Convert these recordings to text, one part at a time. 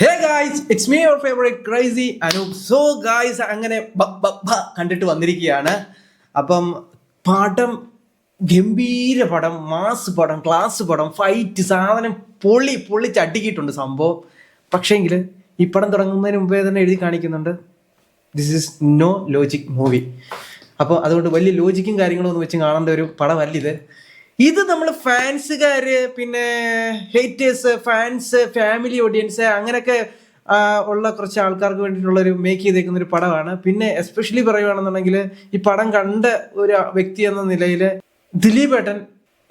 Hey guys it's me your favourite crazy Anoop so guys അങ്ങനെ കണ്ടിട്ട് വന്നിരിക്കുകയാണ്. അപ്പം പടം ഗംഭീര പടം മാസ് പടം ക്ലാസ് പടം ഫൈറ്റ് സാധനം പൊള്ളി പൊള്ളി ചട്ടിക്കിയിട്ടുണ്ട് സംഭവം. പക്ഷേങ്കിൽ ഈ പടം തുടങ്ങുന്നതിന് മുമ്പേ തന്നെ എഴുതി കാണിക്കുന്നുണ്ട്. This is no logic movie അപ്പോൾ അതുകൊണ്ട് വലിയ ലോജിക്കും കാര്യങ്ങളും ഒന്നും വെച്ച് കാണേണ്ട ഒരു പടമല്ല ഇത്. ഇത് നമ്മൾ ഫാൻസുകാര് പിന്നെ ഹേറ്റേഴ്സ് ഫാൻസ് ഫാമിലി ഓഡിയൻസ് അങ്ങനെയൊക്കെ ഉള്ള കുറച്ച് ആൾക്കാർക്ക് വേണ്ടിയിട്ടുള്ള ഒരു മേക്ക് ചെയ്തേക്കുന്ന ഒരു പടമാണ്. പിന്നെ എസ്പെഷ്യലി പറയുകയാണെന്നുണ്ടെങ്കിൽ ഈ പടം കണ്ട ഒരു വ്യക്തി എന്ന നിലയിൽ ദിലീപ് ഏട്ടൻ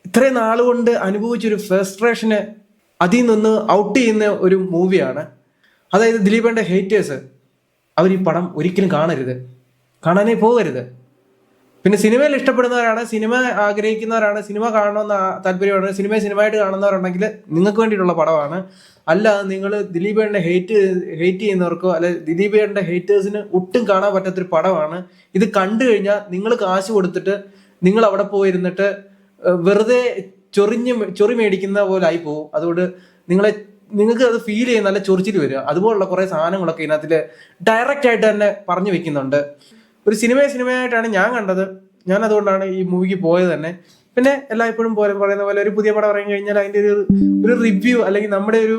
ഇത്രയും നാളുകൊണ്ട് അനുഭവിച്ചൊരു ഫ്രസ്ട്രേഷന് അതിൽ നിന്ന് ഔട്ട് ചെയ്യുന്ന ഒരു മൂവിയാണ് അതായത് ദിലീപേന്റെ ഹേറ്റേഴ്സ് അവർ ഈ പടം ഒരിക്കലും കാണരുത്. കാണാനേ പോകരുത്. പിന്നെ സിനിമയിൽ ഇഷ്ടപ്പെടുന്നവരാണ് സിനിമ ആഗ്രഹിക്കുന്നവരാണ് സിനിമ കാണണമെന്ന് താല്പര്യമാണ് സിനിമ സിനിമയായിട്ട് കാണുന്നവരുണ്ടെങ്കിൽ നിങ്ങൾക്ക് വേണ്ടിയിട്ടുള്ള പടമാണ്. അല്ല നിങ്ങൾ ദിലീപേണ്ട ഹേറ്റ് ഹേറ്റ് ചെയ്യുന്നവർക്കോ അല്ലെ ദിലീപേണ്ട ഹേറ്റേഴ്സിന് ഒട്ടും കാണാൻ പറ്റാത്തൊരു പടമാണ്. ഇത് കണ്ടു കഴിഞ്ഞാൽ നിങ്ങൾ കാശ് കൊടുത്തിട്ട് നിങ്ങൾ അവിടെ പോയിരുന്നിട്ട് വെറുതെ ചൊറിഞ്ഞ് ചൊറി മേടിക്കുന്ന പോലെ ആയി പോകും അതുകൊണ്ട് നിങ്ങളെ നിങ്ങൾക്ക് അത് ഫീൽ ചെയ്യുന്ന നല്ല ചൊറിച്ചിൽ വരിക. അതുപോലുള്ള കുറേ സാധനങ്ങളൊക്കെ ഇതിനകത്തിൽ ഡയറക്റ്റ് ആയിട്ട് തന്നെ പറഞ്ഞു വെക്കുന്നുണ്ട്. ഒരു സിനിമയെ സിനിമയായിട്ടാണ് ഞാൻ കണ്ടത്. ഞാൻ അതുകൊണ്ടാണ് ഈ മൂവിക്ക് പോയത് തന്നെ. പിന്നെ എല്ലായ്പ്പോഴും പോലെ പറയുന്ന പോലെ ഒരു പുതിയ പടം ഇറങ്ങി കഴിഞ്ഞാൽ അതിന്റെ ഒരു ഒരു റിവ്യൂ അല്ലെങ്കിൽ നമ്മുടെ ഒരു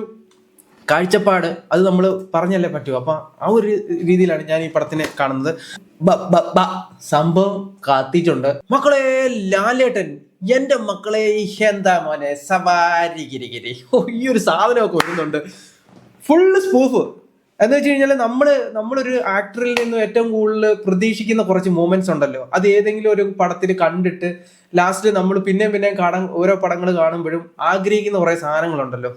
കാഴ്ചപ്പാട് അത് നമ്മൾ പറഞ്ഞല്ലേ പറ്റൂ. അപ്പം ആ ഒരു രീതിയിലാണ് ഞാൻ ഈ പടത്തിനെ കാണുന്നത്. സംഭവം കാത്തിട്ടുണ്ട് മക്കളെ ലാലേട്ടൻ എന്റെ മക്കളെ എന്താ മോനെ സവാരി ഗിരി ഗിരി. ഈ ഒരു സാധനമൊക്കെ വരുന്നുണ്ട്. ഫുള്ള് സ്പൂഫ് എന്ന് വെച്ച് കഴിഞ്ഞാൽ നമ്മൾ നമ്മളൊരു ആക്ടറിൽ നിന്ന് ഏറ്റവും കൂടുതൽ പ്രതീക്ഷിക്കുന്ന കുറച്ച് മൂമെന്റ്സ് ഉണ്ടല്ലോ. അത് ഏതെങ്കിലും ഒരു പടത്തിൽ കണ്ടിട്ട് ലാസ്റ്റ് നമ്മൾ പിന്നെയും പിന്നെയും കാണാൻ ഓരോ പടങ്ങൾ കാണുമ്പോഴും ആഗ്രഹിക്കുന്ന കുറെ സാധനങ്ങളുണ്ടല്ലോ.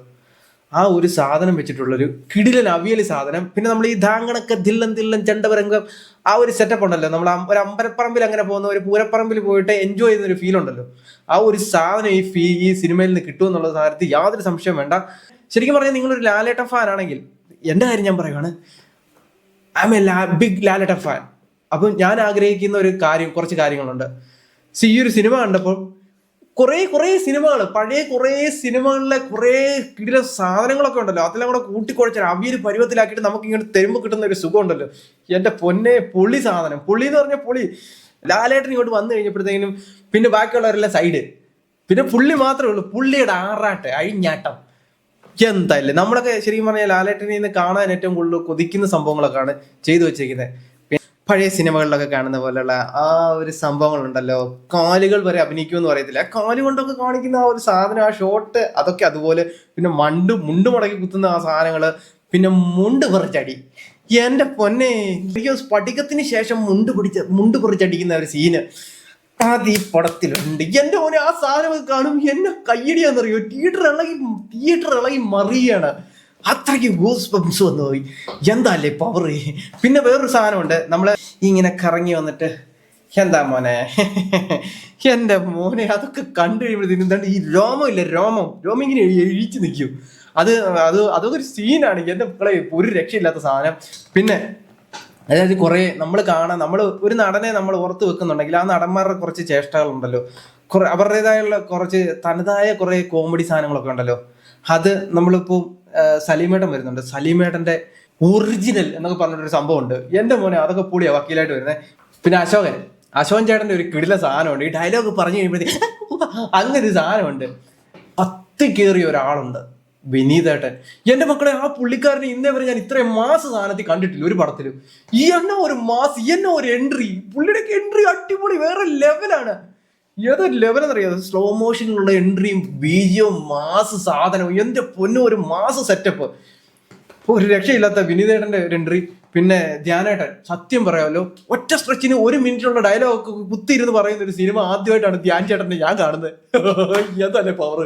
ആ ഒരു സാധനം വെച്ചിട്ടുള്ളൊരു കിടിലൻ അവിയലി സാധനം. പിന്നെ നമ്മൾ ഈ ധാങ്കണക്ക ദില്ലൻ ദില്ലൻ ചെണ്ടപരംഗം ആ ഒരു സെറ്റപ്പ് ഉണ്ടല്ലോ. നമ്മൾ ഒരു അമ്പലപ്പറമ്പിൽ അങ്ങനെ പോകുന്ന ഒരു പൂരപ്പറമ്പിൽ പോയിട്ട് എൻജോയ് ചെയ്യുന്ന ഒരു ഫീൽ ഉണ്ടല്ലോ. ആ ഒരു സാധനം ഈ ഫീ ഈ സിനിമയിൽ നിന്ന് കിട്ടുമെന്നുള്ള കാര്യത്തിൽ യാതൊരു സംശയം വേണ്ട. ശരിക്കും പറഞ്ഞാൽ നിങ്ങളൊരു ലാലേട്ട ഫാൻ ആണെങ്കിൽ എന്റെ കാര്യം ഞാൻ പറയുകയാണ് ഐ എം എ ലാ ബിഗ് ലാലട്ട ഫാൻ അപ്പം ഞാൻ ആഗ്രഹിക്കുന്ന ഒരു കാര്യം കുറച്ച് കാര്യങ്ങളുണ്ട്. സി ഈ ഒരു സിനിമ കണ്ടപ്പോൾ കുറേ കുറേ സിനിമകൾ പഴയ കുറേ സിനിമകളിലെ കുറേ കിടില സാധനങ്ങളൊക്കെ ഉണ്ടല്ലോ. അതെല്ലാം കൂടെ കൂട്ടിക്കുഴച്ചാൽ അവിയൊരു പരുവത്തിലാക്കിയിട്ട് നമുക്ക് ഇങ്ങനെ തെരുമ്പ് കിട്ടുന്ന ഒരു സുഖം ഉണ്ടല്ലോ. എന്റെ പൊന്നെ പൊളി സാധനം. പൊളി എന്ന് പറഞ്ഞാൽ പൊളി. ലാലേട്ടൻ ഇങ്ങോട്ട് വന്നു കഴിഞ്ഞപ്പോഴത്തേക്കിനും പിന്നെ ബാക്കിയുള്ളവരെല്ലാം സൈഡ് പിന്നെ പുള്ളി മാത്രമേ ഉള്ളൂ. പുള്ളിയുടെ ആറാട്ട് അഴിഞ്ഞാട്ടം. എന്തായാലും നമ്മളൊക്കെ ശരിക്കും പറഞ്ഞാൽ ലാലേട്ടനെ നിന്ന് കാണാൻ ഏറ്റവും കൂടുതൽ കൊതിക്കുന്ന സംഭവങ്ങളൊക്കെയാണ് ചെയ്തു വെച്ചിരിക്കുന്നത്. പിന്നെ പഴയ സിനിമകളിലൊക്കെ കാണുന്ന പോലെയുള്ള ആ ഒരു സംഭവങ്ങളുണ്ടല്ലോ. കാലുകൾ വരെ അഭിനയിക്കുമെന്ന് പറയത്തില്ല. ആ കാൽ കൊണ്ടൊക്കെ കാണിക്കുന്ന ആ ഒരു സാധനം ആ ഷോട്ട് അതൊക്കെ അതുപോലെ പിന്നെ മണ്ട് മുണ്ട് മടക്കി കുത്തുന്ന ആ സാധനങ്ങൾ പിന്നെ മുണ്ട് പറിച്ചടി. എന്റെ പൊന്നെ സ്ഫടികത്തിന് ശേഷം മുണ്ട് പിടിച്ച മുണ്ട് പറിച്ചടിക്കുന്ന ഒരു സീന് അത് പടത്തിലുണ്ട് എന്റെ മോനെ ആ സാധനം കാണും എന്നെ കയ്യടിയാന്നറിയോ? തിയേറ്റർ ഇളകി തിയേറ്റർ ഇളകി മറിയാണ്. അത്രയ്ക്ക് ഗൂസ് പംസ് വന്നു പോയി. എന്താല്ലേ പവർ പിന്നെ വേറൊരു സാധനമുണ്ട്. നമ്മൾ ഇങ്ങനെ കറങ്ങി വന്നിട്ട് എന്താ മോനെ? എന്റെ മോനെ അതൊക്കെ കണ്ടു കഴിയുമ്പോഴത്തേക്കും ഈ രോമം ഇല്ല? രോമം. രോമം ഇങ്ങനെ എഴിച്ചു നിൽക്കും. അത് അത് അതൊക്കെ ഒരു സീനാണ് എന്റെ മക്കളെ ഒരു രക്ഷയില്ലാത്ത സാധനം. പിന്നെ അതായത് കുറേ നമ്മൾ കാണാൻ നമ്മൾ ഒരു നടനെ നമ്മൾ ഓർത്ത് വെക്കുന്നുണ്ടെങ്കിൽ ആ നടന്മാരുടെ കുറച്ച് ചേഷ്ടകളുണ്ടല്ലോ കുറെ അവരുടേതായുള്ള കുറച്ച് തനതായ കുറേ കോമഡി സാധനങ്ങളൊക്കെ ഉണ്ടല്ലോ. അത് നമ്മളിപ്പോൾ സലീമേട്ടൻ വരുന്നുണ്ട്. സലീമേട്ടന്റെ ഒറിജിനൽ എന്നൊക്കെ പറഞ്ഞിട്ടൊരു സംഭവം ഉണ്ട് എന്റെ മോനെ അതൊക്കെ പൊളിയാണ് വക്കീലായിട്ട് വരുന്നത് പിന്നെ അശോകൻ. അശോകൻ ചേട്ടന്റെ ഒരു കിടില സാധനമുണ്ട്. ഈ ഡയലോഗ് പറഞ്ഞു കഴിയുമ്പോഴത്തേക്ക് അങ്ങനെ ഒരു സാധനമുണ്ട്. പത്ത് കയറിയ ഒരാളുണ്ട്. വിനീതേട്ടൻ. എന്റെ മക്കളെ ആ പുള്ളിക്കാരനെ ഇന്നേ വരെ ഞാൻ ഇത്രയും മാസ സാധനത്തിൽ കണ്ടിട്ടില്ല ഒരു പടത്തിലും. ഈ എണ്ണ ഒരു മാസ് ഈ എണ്ണ ഒരു എൻട്രി പുള്ളിയുടെ എൻട്രി അടിപൊളി വേറെ ലെവലാണ് ഏതൊരു ലെവൽ എന്നറിയാം? സ്ലോ മോഷനിലുള്ള എൻട്രിയും ബീജിയും മാസ് സാധനവും എന്റെ പൊന്നും ഒരു മാസ് സെറ്റപ്പ് ഒരു രക്ഷയില്ലാത്ത വിനീതേട്ടന്റെ ഒരു എൻട്രി പിന്നെ ധ്യാനേട്ടൻ സത്യം പറയാമല്ലോ ഒറ്റ സ്ട്രെച്ചിന് ഒരു മിനിറ്റിലുള്ള ഡയലോഗ് കുത്തിയിരുന്ന് പറയുന്ന ഒരു സിനിമ ആദ്യമായിട്ടാണ് ധ്യാൻ ചേട്ടന്റെ ഞാൻ കാണുന്നത്. എന്തല്ലേ പവർ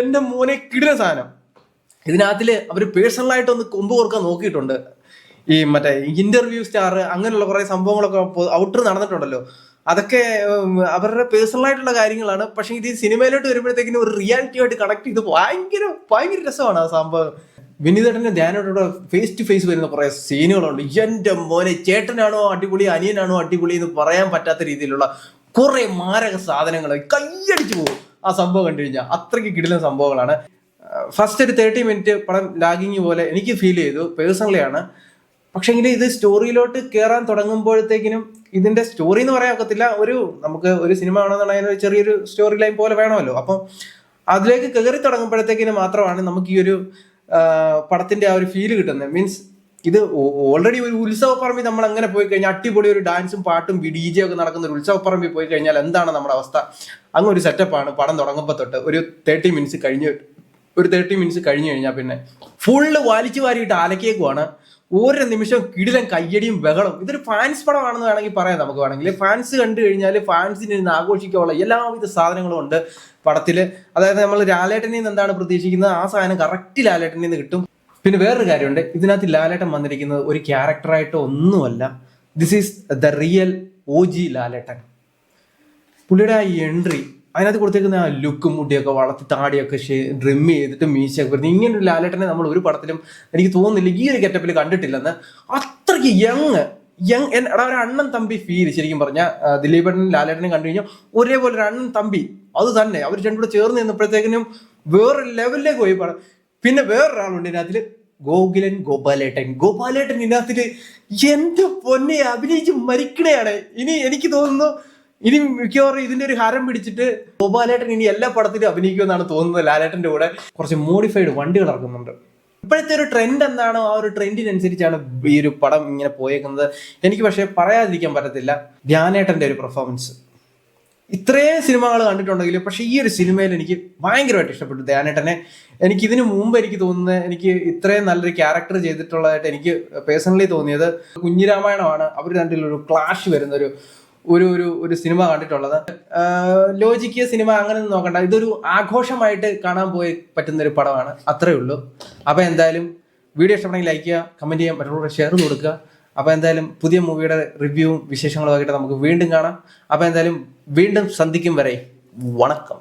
എന്റെ മോനെ കിടില സാധനം. ഇതിനകത്തിൽ അവർ പേഴ്സണലായിട്ട് ഒന്ന് കൊമ്പ് കൊടുക്കാൻ നോക്കിയിട്ടുണ്ട്. ഈ മറ്റേ ഇന്റർവ്യൂ സ്റ്റാർ അങ്ങനെയുള്ള കുറെ സംഭവങ്ങളൊക്കെ ഔട്ടർ നടന്നിട്ടുണ്ടല്ലോ. അതൊക്കെ അവരുടെ പേഴ്സണൽ ആയിട്ടുള്ള കാര്യങ്ങളാണ്. പക്ഷെ ഇത് സിനിമയിലോട്ട് വരുമ്പോഴത്തേക്കിനും ഒരു റിയാലിറ്റി ആയിട്ട് കണക്ട് ചെയ്ത് ഭയങ്കര ഭയങ്കര രസമാണ് ആ സംഭവം. വിനീതേട്ടന്റെ ധ്യാനോടെ ഫേസ് ടു ഫേസ് വരുന്ന കുറേ സീനുകളുണ്ട് എന്റെ മോനെ ചേട്ടനാണോ അടിപൊളി അനിയനാണോ അടിപൊളി എന്ന് പറയാൻ പറ്റാത്ത രീതിയിലുള്ള കുറേ മാരക സാധനങ്ങൾ കൈയടിച്ചു പോകും. ആ സംഭവം കണ്ടു കഴിഞ്ഞാൽ അത്രയ്ക്ക് കിടിലൻ സംഭവങ്ങളാണ്. ഫസ്റ്റ് ഒരു തേർട്ടി മിനിറ്റ് പടം ലാഗിങ് പോലെ എനിക്ക് ഫീൽ ചെയ്തു. പേഴ്സണലി ആണ്. പക്ഷെങ്കിൽ ഇത് സ്റ്റോറിയിലോട്ട് കയറാൻ തുടങ്ങുമ്പോഴത്തേക്കിനും ഇതിന്റെ സ്റ്റോറി എന്ന് പറയാൻ ഒക്കത്തില്ല. ഒരു നമുക്ക് ഒരു സിനിമ ആണെന്നുണ്ടെങ്കിൽ ചെറിയൊരു സ്റ്റോറി ലൈൻ പോലെ വേണമല്ലോ. അപ്പം അതിലേക്ക് കയറി തുടങ്ങുമ്പോഴത്തേക്കിനും മാത്രമാണ് നമുക്ക് ഈ ഒരു പടത്തിന്റെ ആ ഒരു ഫീൽ കിട്ടുന്നത് മീൻസ് ഇത് ഓൾറെഡി ഒരു ഉത്സവപ്പറമ്പിൽ നമ്മൾ അങ്ങനെ പോയി കഴിഞ്ഞാൽ അടിപൊളി ഒരു ഡാൻസും പാട്ടും ഡി ജെ ഒക്കെ നടക്കുന്ന ഒരു ഉത്സവപ്പറമ്പിൽ പോയി കഴിഞ്ഞാൽ എന്താണ് നമ്മുടെ അവസ്ഥ? അങ്ങ് ഒരു സെറ്റപ്പാണ് പടം തുടങ്ങുമ്പോൾ തൊട്ട് ഒരു തേർട്ടി മിനിറ്റ്സ് കഴിഞ്ഞ് ഒരു തേർട്ടി മിനിറ്റ്സ് കഴിഞ്ഞു കഴിഞ്ഞാൽ പിന്നെ ഫുള്ള് വാലിച്ചു വാരിയിട്ട് അലക്കേക്കുവാണ് ഓരോ നിമിഷം കിടിലും കയ്യടിയും ബഹളം ഇതൊരു ഫാൻസ് പടമാണെന്ന് വേണമെങ്കിൽ പറയാം നമുക്ക് വേണമെങ്കിൽ. ഫാൻസ് കണ്ടു കഴിഞ്ഞാൽ ഫാൻസിന് ഇന്ന് ആഘോഷിക്കാനുള്ള എല്ലാവിധ സാധനങ്ങളും ഉണ്ട് പടത്തിൽ അതായത് നമ്മൾ ലാലേട്ടനിൽ നിന്ന് എന്താണ് പ്രതീക്ഷിക്കുന്നത്? ആ സാധനം കറക്റ്റ് ലാലേട്ടനിൽ നിന്ന് കിട്ടും. പിന്നെ വേറൊരു കാര്യമുണ്ട്. ഇതിനകത്ത് ലാലേട്ടൻ വന്നിരിക്കുന്നത് ഒരു ക്യാരക്ടറായിട്ടോ ഒന്നുമല്ല. This is the real O G Lalettan. പുള്ളിയുടെ ആ എൻട്രി അതിനകത്ത് കൊടുത്തേക്കുന്ന ആ ലുക്കും മുടിയൊക്കെ വളർത്തി താടിയൊക്കെ ഡ്രിം ചെയ്തിട്ട് മീശയൊക്കെ വരുന്നത് ഇങ്ങനെ ഒരു ലാലേട്ടനെ നമ്മൾ ഒരു പടത്തിലും എനിക്ക് തോന്നുന്നില്ല ഈ ഒരു ഗെറ്റപ്പിൽ കണ്ടിട്ടില്ലെന്ന് അത്രയ്ക്ക് യങ് യങ് എടാ ഒരു അണ്ണൻ തമ്പി ഫീൽ ശരിക്കും പറഞ്ഞാൽ ദിലീപേട്ടനും ലാലേട്ടനും കണ്ടു കഴിഞ്ഞാൽ ഒരേപോലെ ഒരു അണ്ണൻ തമ്പി. അത് തന്നെ. അവർ രണ്ടുകൂടെ ചേർന്ന് നിന്നപ്പോഴത്തേക്കിനും വേറെ ലെവലിലേക്ക് പോയി പടം. പിന്നെ വേറൊരാളുണ്ട് ഇതിനകത്തിൽ ഗോകുലൻ ഗോപാലേട്ടൻ. ഗോപാലേട്ടൻ ഇതിനകത്തിൽ എന്റെ പൊന്നെ അഭിനയിച്ച് മരിക്കണയാണ്. ഇനി എനിക്ക് തോന്നുന്നു ഇനി മിക്കവാറും ഇതിന്റെ ഒരു ഹരം പിടിച്ചിട്ട് ഗോപാലേട്ടൻ ഇനി എല്ലാ പടത്തിലും അഭിനയിക്കുമെന്നാണ് തോന്നുന്നത് ലാലേട്ടന്റെ കൂടെ. കുറച്ച് മോഡിഫൈഡ് വണ്ടികൾ ഇറക്കുന്നുണ്ട്. ഇപ്പോഴത്തെ ഒരു ട്രെൻഡ് എന്താണോ ആ ഒരു ട്രെൻഡിനനുസരിച്ചാണ് ഈ ഒരു പടം ഇങ്ങനെ പോയേക്കുന്നത്. എനിക്ക് പക്ഷേ പറയാതിരിക്കാൻ പറ്റത്തില്ല. ധ്യാനേട്ടന്റെ ഒരു പെർഫോമൻസ് ഇത്രയും സിനിമകൾ കണ്ടിട്ടുണ്ടെങ്കിലും പക്ഷെ ഈ ഒരു സിനിമയിൽ എനിക്ക് ഭയങ്കരമായിട്ട് ഇഷ്ടപ്പെട്ടു ധ്യാനേട്ടനെ. എനിക്ക് ഇതിനു മുമ്പ് എനിക്ക് തോന്നുന്നത് എനിക്ക് ഇത്രയും നല്ലൊരു ക്യാരക്ടർ ചെയ്തിട്ടുള്ളതായിട്ട് എനിക്ക് പേഴ്സണലി തോന്നിയത് കുഞ്ഞിരാമായണമാണ്. അവർ രണ്ടിലൊരു ക്ലാഷ് വരുന്ന ഒരു ഒരു ഒരു സിനിമ കണ്ടിട്ടുള്ളത്. ലോജിക്ക് സിനിമ അങ്ങനെ നോക്കണ്ട. ഇതൊരു ആഘോഷമായിട്ട് കാണാൻ പോയി പറ്റുന്ന ഒരു പടമാണ്. അത്രേ ഉള്ളൂ. അപ്പൊ എന്തായാലും വീഡിയോ ഇഷ്ടപ്പെടുന്നെങ്കിൽ ലൈക്ക് ചെയ്യുക കമന്റ് ചെയ്യാൻ മറ്റുള്ളവരെ ഷെയർ കൊടുക്കുക. അപ്പൊ എന്തായാലും പുതിയ മൂവിയുടെ റിവ്യൂവും വിശേഷങ്ങളും ആയിട്ട് നമുക്ക് വീണ്ടും കാണാം. അപ്പൊ എന്തായാലും വീണ്ടും സന്ധിക്കും വരെ. വണക്കം.